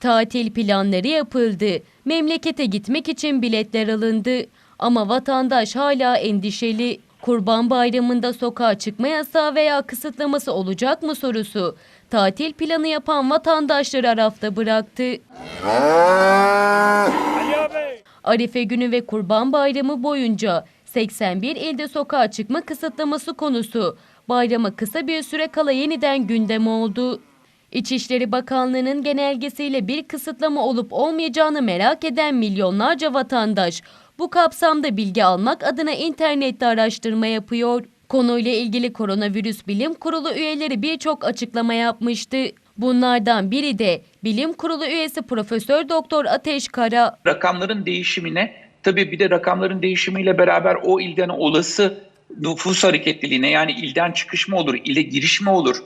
Tatil planları yapıldı. Memlekete gitmek için biletler alındı. Ama vatandaş hala endişeli. Kurban Bayramı'nda sokağa çıkma yasağı veya kısıtlaması olacak mı sorusu tatil planı yapan vatandaşları arafta bıraktı. Arife günü ve Kurban Bayramı boyunca 81 ilde sokağa çıkma kısıtlaması konusu bayrama kısa bir süre kala yeniden gündem oldu. İçişleri Bakanlığı'nın genelgesiyle bir kısıtlama olup olmayacağını merak eden milyonlarca vatandaş bu kapsamda bilgi almak adına internette araştırma yapıyor. Konuyla ilgili Koronavirüs Bilim Kurulu üyeleri birçok açıklama yapmıştı. Bunlardan biri de Bilim Kurulu üyesi Profesör Doktor Ateş Kara. rakamların değişimine tabii bir de rakamların değişimiyle beraber o ilden olası nüfus hareketliliğine yani ilden çıkış mı olur, ile giriş mi olur?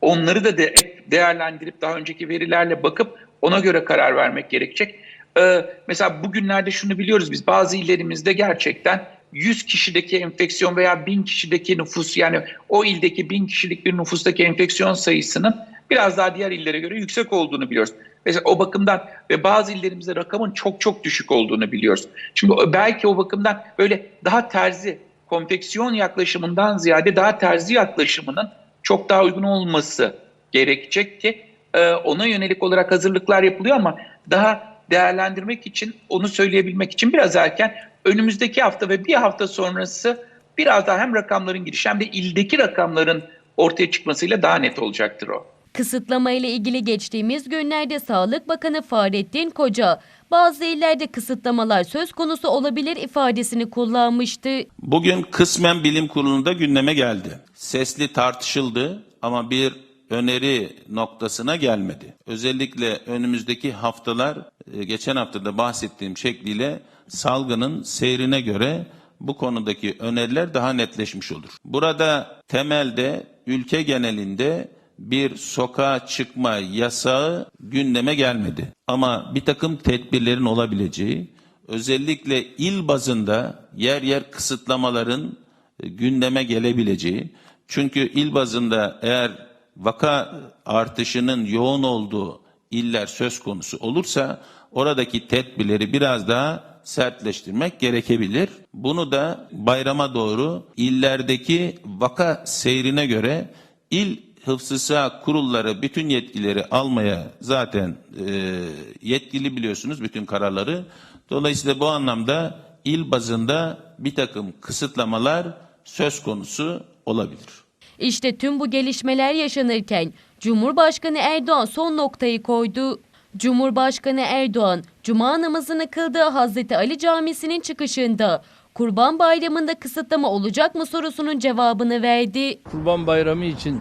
Onları da de değerlendirip daha önceki verilerle bakıp ona göre karar vermek gerekecek. Ee, mesela bugünlerde şunu biliyoruz biz bazı illerimizde gerçekten 100 kişideki enfeksiyon veya 1000 kişideki nüfus yani o ildeki 1000 kişilik bir nüfustaki enfeksiyon sayısının biraz daha diğer illere göre yüksek olduğunu biliyoruz. Mesela o bakımdan ve bazı illerimizde rakamın çok çok düşük olduğunu biliyoruz. Şimdi belki o bakımdan böyle daha terzi, konfeksiyon yaklaşımından ziyade daha terzi yaklaşımının çok daha uygun olması gerekecek ki e, ona yönelik olarak hazırlıklar yapılıyor ama daha değerlendirmek için onu söyleyebilmek için biraz erken önümüzdeki hafta ve bir hafta sonrası biraz daha hem rakamların girişi hem de ildeki rakamların ortaya çıkmasıyla daha net olacaktır o. Kısıtlama ile ilgili geçtiğimiz günlerde Sağlık Bakanı Fahrettin Koca bazı illerde kısıtlamalar söz konusu olabilir ifadesini kullanmıştı. Bugün kısmen bilim kurulunda gündeme geldi. Sesli tartışıldı ama bir öneri noktasına gelmedi. Özellikle önümüzdeki haftalar, e, geçen haftada bahsettiğim şekliyle salgının seyrine göre bu konudaki öneriler daha netleşmiş olur. Burada temelde ülke genelinde bir sokağa çıkma yasağı gündeme gelmedi. Ama bir takım tedbirlerin olabileceği, özellikle il bazında yer yer kısıtlamaların e, gündeme gelebileceği. Çünkü il bazında eğer vaka artışının yoğun olduğu iller söz konusu olursa oradaki tedbirleri biraz daha sertleştirmek gerekebilir. Bunu da bayrama doğru illerdeki vaka seyrine göre il hıfzı sıha kurulları bütün yetkileri almaya zaten e, yetkili biliyorsunuz bütün kararları. Dolayısıyla bu anlamda il bazında bir takım kısıtlamalar söz konusu olabilir. İşte tüm bu gelişmeler yaşanırken Cumhurbaşkanı Erdoğan son noktayı koydu. Cumhurbaşkanı Erdoğan, Cuma namazını kıldığı Hazreti Ali Camisi'nin çıkışında Kurban Bayramı'nda kısıtlama olacak mı sorusunun cevabını verdi. Kurban Bayramı için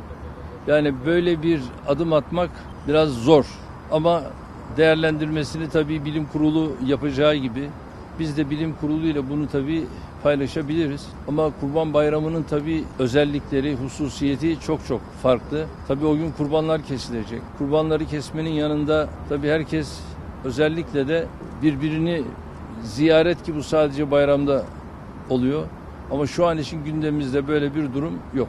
yani böyle bir adım atmak biraz zor. Ama değerlendirmesini tabii bilim kurulu yapacağı gibi biz de bilim kuruluyla bunu tabii paylaşabiliriz. Ama Kurban Bayramı'nın tabii özellikleri, hususiyeti çok çok farklı. Tabii o gün kurbanlar kesilecek. Kurbanları kesmenin yanında tabii herkes özellikle de birbirini ziyaret ki bu sadece bayramda oluyor. Ama şu an için gündemimizde böyle bir durum yok.